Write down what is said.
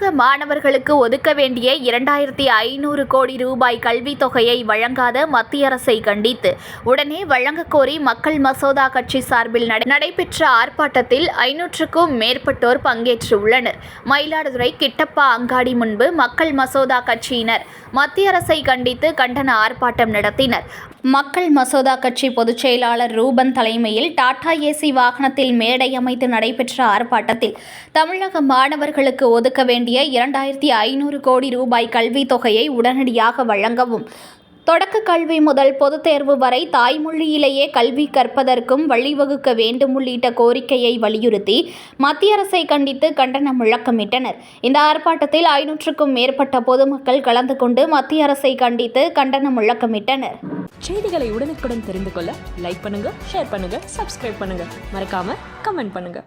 மாணவர்களுக்கு ஒதுக்க வேண்டிய இரண்டாயிரத்தி ஐநூறு கோடி ரூபாய் கல்வித் தொகையை வழங்காத மத்திய அரசை கண்டித்து உடனே வழங்கக் கோரி மக்கள் மசோதா கட்சி சார்பில் நடைபெற்ற ஆர்ப்பாட்டத்தில் ஐநூற்றுக்கும் மேற்பட்டோர் பங்கேற்றுள்ளனர். மயிலாடுதுறை கிட்டப்பா அங்காடி முன்பு மக்கள் மசோதா கட்சியினர் மத்திய அரசை கண்டித்து கண்டன ஆர்ப்பாட்டம் நடத்தினர். மக்கள் மசோதா கட்சி பொதுச் செயலாளர் ரூபன் தலைமையில் டாடா ஏசி வாகனத்தில் மேடை அமைத்து நடைபெற்ற ஆர்ப்பாட்டத்தில் தமிழக மாணவர்களுக்கு ஒதுக்க வேண்டிய இரண்டாயிரத்தி ஐநூறு கோடி ரூபாய் கல்வித் தொகையை உடனடியாக வழங்கவும். தொடக்க கல்வி முதல் பொதுத் தேர்வு வரை தாய்மொழியிலேயே கல்வி கற்பதற்கும் வழிவகுக்க வேண்டும் உள்ளிட்ட கோரிக்கையை வலியுறுத்தி மத்திய அரசை கண்டித்து கண்டன முழக்கமிட்டனர் இந்த ஆர்ப்பாட்டத்தில் ஐநூற்றுக்கும் மேற்பட்ட பொதுமக்கள் கலந்து கொண்டு மத்திய அரசை கண்டித்து கண்டன முழக்கமிட்டனர் செய்திகளை உடனுக்குடன் தெரிந்து கொள்ள லைக் பண்ணுங்க ஷேர் பண்ணுங்க சப்ஸ்கிரைப் பண்ணுங்க. மறக்காம கமெண்ட் பண்ணுங்க.